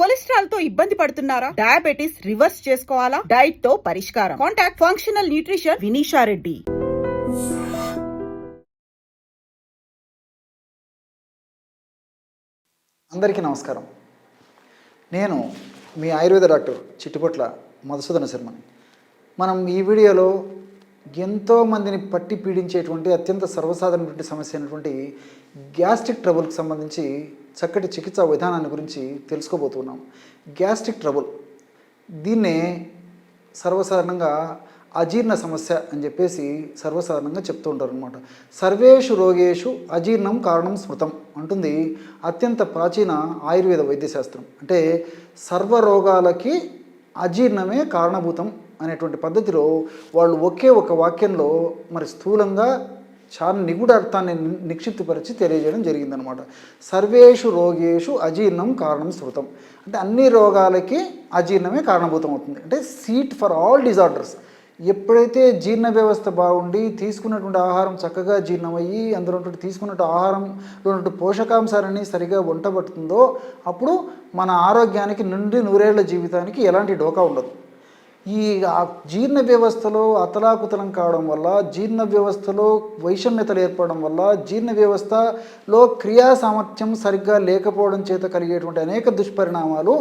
కొలెస్ట్రాల్తో ఇబ్బంది పడుతున్నారా? Diabetes reverse చేసుకోవాలా? డైట్తో పరిష్కారం. Contact functional nutrition Vinisha Reddy. అందరికీ నమస్కారం. నేను మీ ఆయుర్వేద డాక్టర్ చిట్టుపట్ల మధుసూదన శర్మని మనం ఈ వీడియోలో ఎంతో మందిని పట్టి పీడించేటువంటి అత్యంత సర్వసాధారణటువంటి సమస్య అయినటువంటి గ్యాస్ట్రిక్ ట్రబుల్కి సంబంధించి చక్కటి చికిత్సా విధానాన్ని గురించి తెలుసుకోబోతున్నాం. Gastric trouble. దీన్నే సర్వసాధారణంగా అజీర్ణ సమస్య అని చెప్పేసి సర్వసాధారణంగా చెప్తూ ఉంటారు అనమాట సర్వేషు రోగేషు అజీర్ణం కారణం స్మృతం అంటుంది అత్యంత ప్రాచీన ఆయుర్వేద వైద్యశాస్త్రం. అంటే సర్వ రోగాలకి అజీర్ణమే కారణభూతం అనేటువంటి పద్ధతిలో వాళ్ళు ఒకే ఒక వాక్యంలో మరి స్థూలంగా చాలా నిగూఢ అర్థాన్ని ని- నిక్షిప్తపరిచి తెలియజేయడం జరిగిందనమాట సర్వేషు రోగేషు అజీర్ణం కారణం శృతం అంటే అన్ని రోగాలకి అజీర్ణమే కారణభూతం అవుతుంది అంటే సీట్ ఫర్ ఆల్ డిజార్డర్స్. ఎప్పుడైతే జీర్ణ వ్యవస్థ బాగుండి తీసుకున్నటువంటి ఆహారం చక్కగా జీర్ణమయ్యి అందులో ఉన్నటువంటి తీసుకున్నట్టు ఆహారంలో ఉన్నటువంటి పోషకాంశాలన్నీ సరిగా వంటబడుతుందో అప్పుడు మన ఆరోగ్యానికి నుండి నూరేళ్ళ జీవితానికి ఎలాంటి డోకా ఉండదు. ఈ జీర్ణ వ్యవస్థలో అతలాకుతలం కావడం వల్ల జీర్ణ వ్యవస్థలో వైషమ్యతలు ఏర్పడడం వల్ల జీర్ణ వ్యవస్థలో క్రియా సామర్థ్యం సరిగ్గా లేకపోవడం చేత కలిగేటువంటి అనేక దుష్పరిణామాలు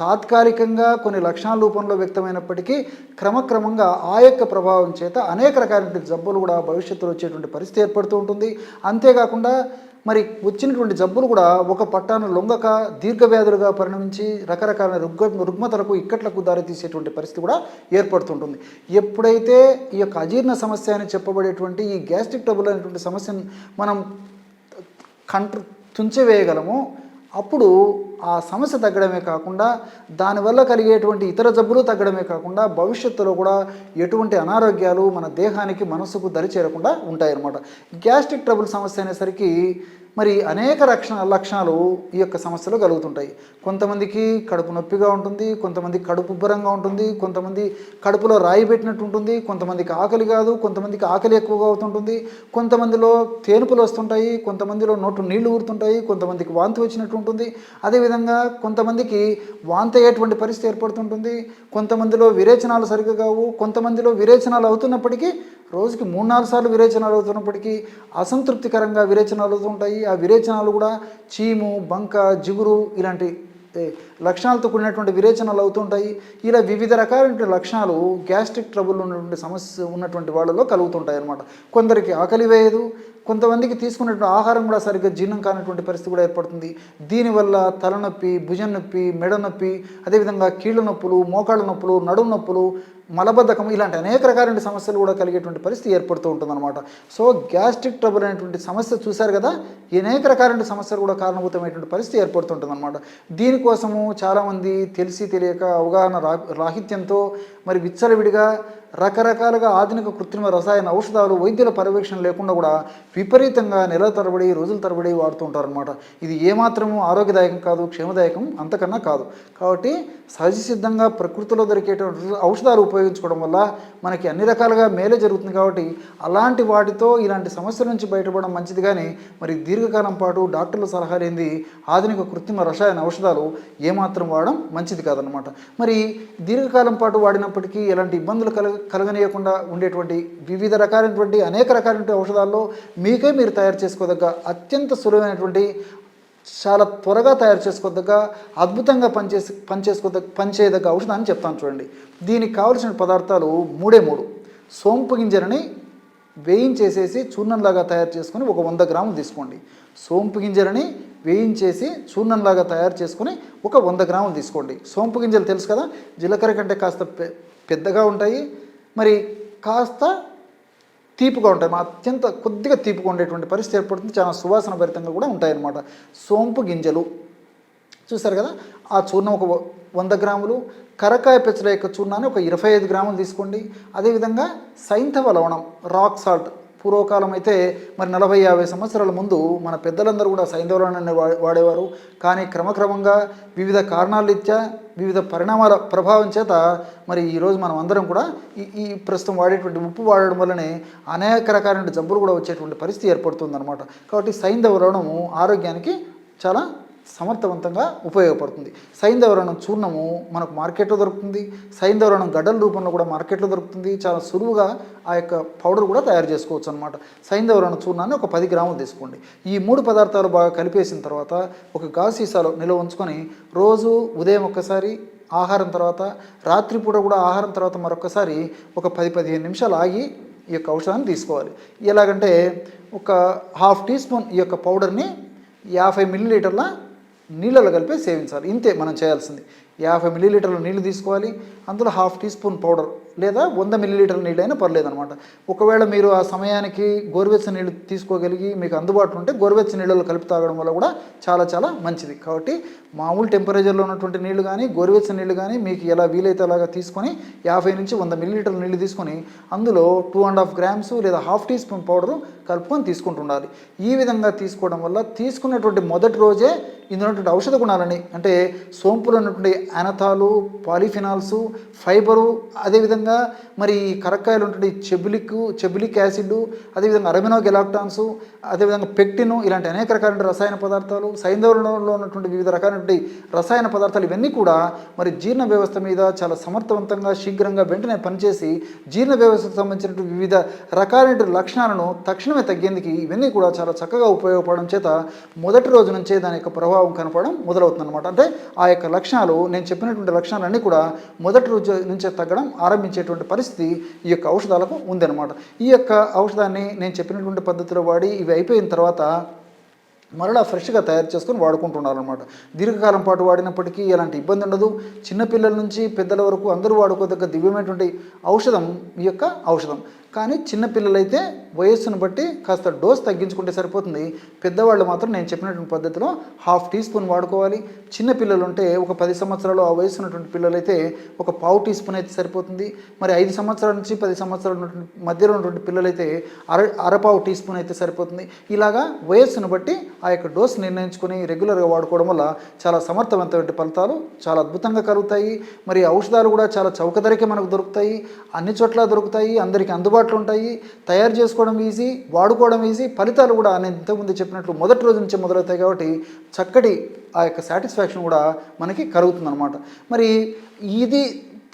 తాత్కాలికంగా కొన్ని లక్షణాల రూపంలో వ్యక్తమైనప్పటికీ క్రమక్రమంగా ఆ యొక్క ప్రభావం చేత అనేక రకాలైనటువంటి జబ్బులు కూడా భవిష్యత్తులో వచ్చేటువంటి పరిస్థితి ఏర్పడుతూ ఉంటుంది. అంతేకాకుండా మరి వచ్చినటువంటి జబ్బులు కూడా ఒక పట్టాను లొంగక దీర్ఘవ్యాధులుగా పరిణమించి రకరకాల రుగ్మ రుగ్మతలకు ఇక్కట్లకు దారితీసేటువంటి పరిస్థితి కూడా ఏర్పడుతుంటుంది. ఎప్పుడైతే ఈ యొక్క అజీర్ణ సమస్య అని చెప్పబడేటువంటి ఈ గ్యాస్ట్రిక్ ట్రబుల్ అనేటువంటి సమస్యను మనం కంట్ర తుంచివేయగలము అప్పుడు ఆ సమస్య తగ్గడమే కాకుండా దానివల్ల కలిగేటువంటి ఇతర జబ్బులు తగ్గడమే కాకుండా భవిష్యత్తులో కూడా ఎటువంటి అనారోగ్యాలు మన దేహానికి మనసుకు దరిచేరకుండా ఉంటాయన్నమాట. గ్యాస్ట్రిక్ ట్రబుల్ సమస్య అనేసరికి మరి అనేక రక్షణ లక్షణాలు ఈ యొక్క సమస్యలో కలుగుతుంటాయి. కొంతమందికి కడుపు నొప్పిగా ఉంటుంది కొంతమంది కడుపు ఉబ్బరంగా ఉంటుంది కొంతమంది కడుపులో రాయి పెట్టినట్టు ఉంటుంది కొంతమందికి ఆకలి కాదు కొంతమందికి ఆకలి ఎక్కువగా అవుతుంటుంది కొంతమందిలో తేనుపులు వస్తుంటాయి కొంతమందిలో నోటు నీళ్ళు ఊరుతుంటాయి కొంతమందికి వాంతి వచ్చినట్టు ఉంటుంది. అదేవిధంగా కొంతమందికి వాంతి అయ్యేటువంటి పరిస్థితి ఏర్పడుతుంటుంది. కొంతమందిలో విరేచనాలు సరిగ్గా కావు కొంతమందిలో విరేచనాలు అవుతున్నప్పటికీ రోజుకి మూడు నాలుగు సార్లు విరేచనాలు అవుతున్నప్పటికీ అసంతృప్తికరంగా విరేచనాలు అవుతుంటాయి ఆ విరేచనాలు కూడా చీము బంక జిగురు ఇలాంటి లక్షణాలతో కూడినటువంటి విరేచనాలు అవుతుంటాయి ఇలా వివిధ రకాలైన లక్షణాలు గ్యాస్ట్రిక్ ట్రబుల్ ఉన్నటువంటి సమస్య ఉన్నటువంటి వాళ్ళలో కలుగుతుంటాయి అన్నమాట. కొందరికి ఆకలి వేయదు. కొంతమందికి తీసుకున్నటువంటి ఆహారం కూడా సరిగ్గా జీర్ణం కానటువంటి పరిస్థితి కూడా ఏర్పడుతుంది. దీనివల్ల తలనొప్పి భుజం నొప్పి మెడ నొప్పి అదేవిధంగా కీళ్ళ నొప్పులు మోకాళ్ళ నొప్పులు నడుము నొప్పులు మలబద్ధకం ఇలాంటి అనేక రకాలైన సమస్యలు కూడా కలిగేటువంటి పరిస్థితి ఏర్పడుతూ ఉంటుందన్నమాట. సో గ్యాస్ట్రిక్ ట్రబుల్ అనేటువంటి సమస్య చూశారు కదా అనేక రకాలైన సమస్యలు కూడా కారణభూతమైనటువంటి పరిస్థితి ఏర్పడుతుంటుందన్నమాట దీనికోసము చాలామంది తెలిసి తెలియక అవగాహన రా రాహిత్యంతో మరి విచ్చలవిడిగా రకరకాలుగా ఆధునిక కృత్రిమ రసాయన ఔషధాలు వైద్యుల పర్యవేక్షణ లేకుండా కూడా విపరీతంగా నెల తరబడి రోజుల తరబడి వాడుతూ ఉంటారనమాట ఇది ఏమాత్రము ఆరోగ్యదాయకం కాదు క్షేమదాయకం అంతకన్నా కాదు. కాబట్టి సహజ సిద్ధంగా ప్రకృతిలో దొరికేటువంటి ఔషధాలు ఉపయోగించుకోవడం వల్ల మనకి అన్ని రకాలుగా మేలే జరుగుతుంది కాబట్టి అలాంటి వాటితో ఇలాంటి సమస్యల నుంచి బయటపడడం మంచిది కానీ మరి దీర్ఘకాలం పాటు డాక్టర్ల సలహా లేనిది ఆధునిక కృత్రిమ రసాయన ఔషధాలు ఏమాత్రం వాడడం మంచిది కాదనమాట మరి దీర్ఘకాలం పాటు వాడినప్పటికీ ఎలాంటి ఇబ్బందులు కల కలగనీయకుండా ఉండేటువంటి వివిధ రకాలైనటువంటి అనేక రకాలైనటువంటి ఔషధాల్లో మీకే మీరు తయారు చేసుకోదగ్గ అత్యంత సులువైనటువంటి చాలా త్వరగా తయారు చేసుకోదగ్గ అద్భుతంగా పనిచేసి పనిచేసుకోద పనిచేయదగ్గ అని చెప్తాను చూడండి. దీనికి కావలసిన పదార్థాలు మూడే మూడు. సోంపు గింజలని వేయించేసేసి చూర్ణంలాగా తయారు చేసుకొని ఒక వంద గ్రాములు తీసుకోండి. సోంపు గింజలని వేయించేసి చూర్ణంలాగా తయారు చేసుకొని ఒక వంద గ్రాములు తీసుకోండి. సోంపు గింజలు తెలుసు కదా జీలకర్ర కంటే కాస్త పె- పెద్దగా ఉంటాయి. మరి కాస్త తీపిగా ఉంటాయి. మా అత్యంత కొద్దిగా తీపిగా ఉండేటువంటి పరిస్థితి ఏర్పడుతుంది. చాలా సువాసన భరితంగా కూడా ఉంటాయన్నమాట. సోంపు గింజలు. చూసారు కదా? ఆ చూర్ణం ఒక వంద గ్రాములు. కరకాయ పెచ్చల యొక్క చూర్ణాన్ని ఒక ఇరవై ఐదు గ్రాములు తీసుకోండి. అదేవిధంగా సైంధవ లవణం రాక్ సాల్ట్ పూర్వకాలం అయితే మరి నలభై యాభై సంవత్సరాల ముందు మన పెద్దలందరూ కూడా సైంధవరాణాన్ని వాడేవారు. కానీ క్రమక్రమంగా వివిధ కారణాల రీత్యా వివిధ పరిణామాల ప్రభావం చేత మరి ఈరోజు మనం అందరం కూడా ఈ ఈ ప్రస్తుతం వాడేటువంటి ఉప్పు వాడడం వల్లనే అనేక రకాలైన జబ్బులు కూడా వచ్చేటువంటి పరిస్థితి ఏర్పడుతుందన్నమాట. కాబట్టి సైంధవరణము ఆరోగ్యానికి చాలా సమర్థవంతంగా ఉపయోగపడుతుంది. సైంధవరణం చూర్ణము మనకు మార్కెట్లో దొరుకుతుంది. సైంధవరణం గడ్డల రూపంలో కూడా మార్కెట్లో దొరుకుతుంది. చాలా సులువుగా ఆ యొక్క పౌడర్ కూడా తయారు చేసుకోవచ్చు అనమాట సైంధవరణం చూర్ణాన్ని ఒక పది గ్రాములు తీసుకోండి. ఈ మూడు పదార్థాలు బాగా కలిపేసిన తర్వాత ఒక గాజు సీసాలో నిల్వ ఉంచుకొని రోజు ఉదయం ఒక్కసారి ఆహారం తర్వాత రాత్రిపూట కూడా ఆహారం తర్వాత మరొకసారి ఒక పది పదిహేను నిమిషాలు ఆగి ఈ యొక్క ఔషధాన్ని తీసుకోవాలి. ఎలాగంటే ఒక హాఫ్ టీ స్పూన్ ఈ యొక్క పౌడర్ని యాభై మిల్లీలీటర్ల నీళ్ళలో కలిపి సేవించాలి. ఇంతే మనం చేయాల్సింది. యాభై మిల్లీలీటర్లు నీళ్ళు తీసుకోవాలి. అందులో హాఫ్ టీ స్పూన్ పౌడర్ లేదా వంద మిల్లీలీటర్ల నీళ్ళు అయినా పర్లేదు అనమాట ఒకవేళ మీరు ఆ సమయానికి గోరువెచ్చని నీళ్ళు తీసుకోగలిగి మీకు అందుబాటులో ఉంటే గోరువెచ్చని నీళ్ళలో కలిపి తాగడం వల్ల కూడా చాలా చాలా మంచిది. కాబట్టి మామూలు టెంపరేచర్లో ఉన్నటువంటి నీళ్ళు కానీ గోరువెచ్చని నీళ్ళు కానీ మీకు ఎలా వీలైతే అలాగా తీసుకొని యాభై నుంచి వంద మిల్లీలీటర్ల నీళ్ళు తీసుకొని అందులో టూ అండ్ హాఫ్ గ్రామ్స్ లేదా హాఫ్ టీ స్పూన్ పౌడర్ కలుపుకొని తీసుకుంటుండాలి ఈ విధంగా తీసుకోవడం వల్ల తీసుకున్నటువంటి మొదటి రోజే ఇందులో ఉన్నటువంటి ఔషధ గుణాలని అంటే సోంపులు ఉన్నటువంటి అనథాలు పాలిఫినాల్స్ ఫైబరు అదేవిధంగా మరి కరక్కాయలు ఉన్నటువంటి చెబులిక్ చెబులిక్ యాసిడ్ అదేవిధంగా అరమినో గెలాక్టాన్స్ అదేవిధంగా పెక్టిను ఇలాంటి అనేక రకాలైన రసాయన పదార్థాలు సైంధవంలో ఉన్నటువంటి వివిధ రకాలైనటువంటి రసాయన పదార్థాలు ఇవన్నీ కూడా మరి జీర్ణ వ్యవస్థ మీద చాలా సమర్థవంతంగా శీఘ్రంగా వెంటనే పనిచేసి జీర్ణ వ్యవస్థకు సంబంధించినటువంటి వివిధ రకాలైనటువంటి లక్షణాలను తక్షణమే తగ్గేందుకు ఇవన్నీ కూడా చాలా చక్కగా ఉపయోగపడడం చేత మొదటి రోజు నుంచే దాని యొక్క ప్రభావం కనపడడం మొదలవుతుంది అనమాట అంటే ఆ యొక్క లక్షణాలు నేను చెప్పినటువంటి లక్షణాలన్నీ కూడా మొదటి రోజు నుంచే తగ్గడం ఆరంభించేటువంటి పరిస్థితి ఈ యొక్క ఔషధాలకు ఉందన్నమాట. ఈ యొక్క ఔషధాన్ని నేను చెప్పినటువంటి పద్ధతిలో వాడి ఇవి అయిపోయిన తర్వాత మరలా ఫ్రెష్గా తయారు చేసుకొని వాడుకుంటున్నారనమాట దీర్ఘకాలం పాటు వాడినప్పటికీ ఎలాంటి ఇబ్బంది ఉండదు. చిన్నపిల్లల నుంచి పెద్దల వరకు అందరూ వాడుకోదగ్గ దివ్యమైనటువంటి ఔషధం ఈ యొక్క ఔషధం. కానీ చిన్నపిల్లలైతే వయస్సును బట్టి కాస్త డోస్ తగ్గించుకుంటే సరిపోతుంది. పెద్దవాళ్ళు మాత్రం నేను చెప్పినటువంటి పద్ధతిలో హాఫ్ టీ స్పూన్ వాడుకోవాలి. చిన్న పిల్లలు ఉంటే ఒక పది సంవత్సరాలు ఆ వయసు ఉన్నటువంటి పిల్లలైతే ఒక పావు టీ స్పూన్ అయితే సరిపోతుంది. మరి ఐదు సంవత్సరాల నుంచి పది సంవత్సరాల ఉన్నటువంటి మధ్యలో ఉన్నటువంటి పిల్లలైతే అర అరపావు టీ స్పూన్ అయితే సరిపోతుంది. ఇలాగా వయస్సును బట్టి ఆ యొక్క డోస్ నిర్ణయించుకొని రెగ్యులర్గా వాడుకోవడం వల్ల చాలా సమర్థవంతమైన ఫలితాలు చాలా అద్భుతంగా కలుగుతాయి. మరి ఔషధాలు కూడా చాలా చౌక ధరకే మనకు దొరుకుతాయి. అన్ని చోట్ల దొరుకుతాయి. అందరికీ అందుబాటులో ఉంటాయి. తయారు చేసుకోవడం ఈజీ వాడుకోవడం ఈజీ ఫలితాలు కూడా నేను ఇంతకుముందు చెప్పినట్లు మొదటి రోజు నుంచే మొదలవుతాయి కాబట్టి చక్కటి ఆ యొక్క సాటిస్ఫాక్షన్ కూడా మనకి కలుగుతుంది అనమాట మరి ఇది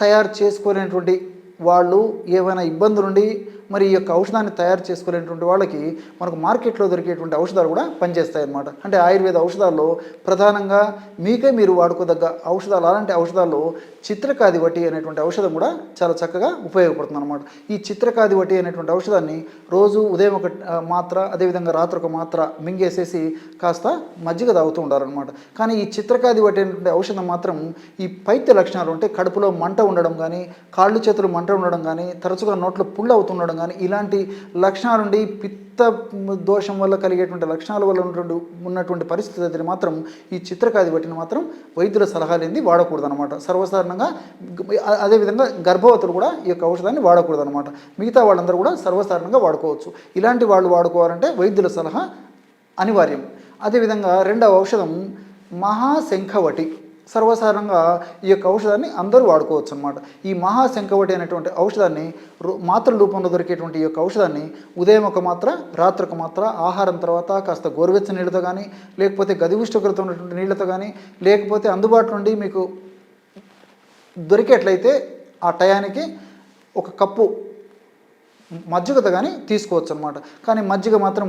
తయారు చేసుకోలేనటువంటి వాళ్ళు ఏమైనా ఇబ్బందులుండి మరి ఈ యొక్క ఔషధాన్ని తయారు చేసుకోలేనటువంటి వాళ్ళకి మనకు మార్కెట్లో దొరికేటువంటి ఔషధాలు కూడా పనిచేస్తాయి అన్నమాట అంటే ఆయుర్వేద ఔషధాల్లో ప్రధానంగా మీకే మీరు వాడుకోదగ్గ ఔషధాలు అలాంటి ఔషధాల్లో చిత్రకాది వటి అనేటువంటి ఔషధం కూడా చాలా చక్కగా ఉపయోగపడుతుంది అనమాట ఈ చిత్రకాది వటి అనేటువంటి ఔషధాన్ని రోజు ఉదయం ఒక మాత్ర అదేవిధంగా రాత్రి ఒక మాత్ర మింగేసేసి కాస్త మజ్జిగ తాగుతూ ఉండాలన్నమాట. కానీ ఈ చిత్రకాది వటి అనేటువంటి ఔషధం మాత్రం ఈ పైత్య లక్షణాలు ఉంటే కడుపులో మంట ఉండడం కానీ కాళ్ళు చేతులు మంట ఉండడం కానీ తరచుగా నోట్లో పుళ్ళు అవుతుండడం కానీ ఇలాంటి లక్షణాలుండి పిత్త దోషం వల్ల కలిగేటువంటి లక్షణాల వల్ల ఉన్నటువంటి ఉన్నటువంటి పరిస్థితి అయితే మాత్రం ఈ చిత్రకాది బట్టిన మాత్రం వైద్యుల సలహాలు ఏంది వాడకూడదు అనమాట సర్వసాధారణంగా అదేవిధంగా గర్భవతులు కూడా ఈ యొక్క ఔషధాన్ని వాడకూడదు అనమాట మిగతా వాళ్ళందరూ కూడా సర్వసాధారణంగా వాడుకోవచ్చు. ఇలాంటి వాళ్ళు వాడుకోవాలంటే వైద్యుల సలహా అనివార్యం. అదేవిధంగా రెండవ ఔషధం మహాశంఖవటి. సర్వసాధారణంగా ఈ యొక్క ఔషధాన్ని అందరూ వాడుకోవచ్చు అనమాట ఈ మహాశంకవటి అనేటువంటి ఔషధాన్ని రూ- రూపంలో దొరికేటువంటి ఈ యొక్క ఔషధాన్ని ఉదయం ఒక మాత్ర రాత్రి ఒక మాత్ర ఆహారం తర్వాత కాస్త గోరువెచ్చని నీళ్ళతో కానీ లేకపోతే గది ఉష్ణోగ్రత ఉన్నటువంటి నీళ్ళతో కానీ లేకపోతే అందుబాటులో నుండి మీకు దొరికేట్లయితే ఆ టయానికి ఒక కప్పు మజ్జిగతో కానీ తీసుకోవచ్చు అనమాట కానీ మజ్జిగ మాత్రం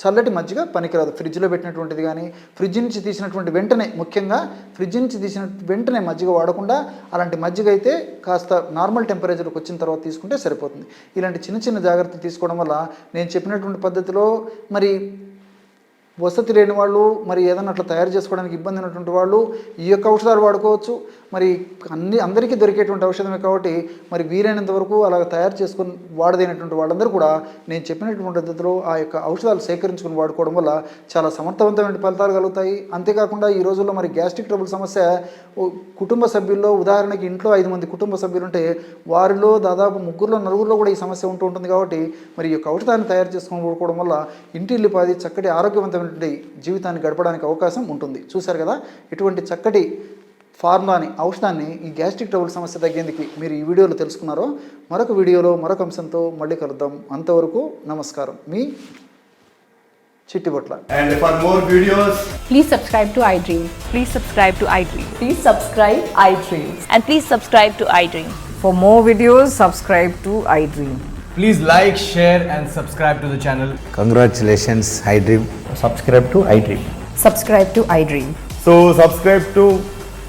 చల్లటి మజ్జిగ పనికిరాదు. ఫ్రిడ్జ్లో పెట్టినటువంటిది కానీ ఫ్రిడ్జ్ నుంచి తీసినటువంటి వెంటనే ముఖ్యంగా ఫ్రిడ్జ్ నుంచి తీసిన వెంటనే మజ్జిగ వాడకుండా అలాంటి మజ్జిగ అయితే కాస్త నార్మల్ టెంపరేచర్కి వచ్చిన తర్వాత తీసుకుంటే సరిపోతుంది. ఇలాంటి చిన్న చిన్న జాగ్రత్తలు తీసుకోవడం వల్ల నేను చెప్పినటువంటి పద్ధతిలో మరి వసతి లేని వాళ్ళు మరి ఏదైనా అట్లా తయారు చేసుకోవడానికి ఇబ్బంది ఉన్నటువంటి వాళ్ళు ఈ యొక్క ఔషధాలు వాడుకోవచ్చు. మరి అన్ని అందరికీ దొరికేటువంటి ఔషధమే కాబట్టి మరి వీలైనంత వరకు అలా తయారు చేసుకొని వాడదైనటువంటి వాళ్ళందరూ కూడా నేను చెప్పినటువంటి పద్ధతిలో ఆ యొక్క ఔషధాలు సేకరించుకొని వాడుకోవడం వల్ల చాలా సమర్థవంతమైన ఫలితాలు కలుగుతాయి. అంతేకాకుండా ఈ రోజుల్లో మరి గ్యాస్ట్రిక్ ట్రబుల్ సమస్య కుటుంబ సభ్యుల్లో ఉదాహరణకి ఇంట్లో ఐదు మంది కుటుంబ సభ్యులు ఉంటే వారిలో దాదాపు ముగ్గురులో నలుగురిలో కూడా ఈ సమస్య ఉంటూ ఉంటుంది కాబట్టి మరి ఈ యొక్క ఔషధాన్ని తయారు చేసుకొని వాడుకోవడం వల్ల ఇంటి ఇంటిల్లిపాది చక్కటి ఆరోగ్యవంతమైనటువంటి జీవితాన్ని గడపడానికి అవకాశం ఉంటుంది. చూశారు కదా? ఇటువంటి చక్కటి ఫార్ములాని ఔషధాన్ని ఈ గ్యాస్ట్రిక్ ట్రబుల్ సమస్య తగ్గేందుకు మీరు ఈ వీడియోలో తెలుసుకున్నారో మరొక వీడియోలో మరొక అంశంతో మళ్ళీ కలుద్దాం అంతవరకు నమస్కారం మీ Chittipotla And for more videos, Please subscribe to iDream. Please subscribe to iDream. Please subscribe iDreams. And please subscribe to iDream. For more videos, subscribe to iDream. Please like, share, and subscribe to the channel. Congratulations, iDream. Subscribe to iDream. Subscribe to iDream. so subscribe to iDream Media. I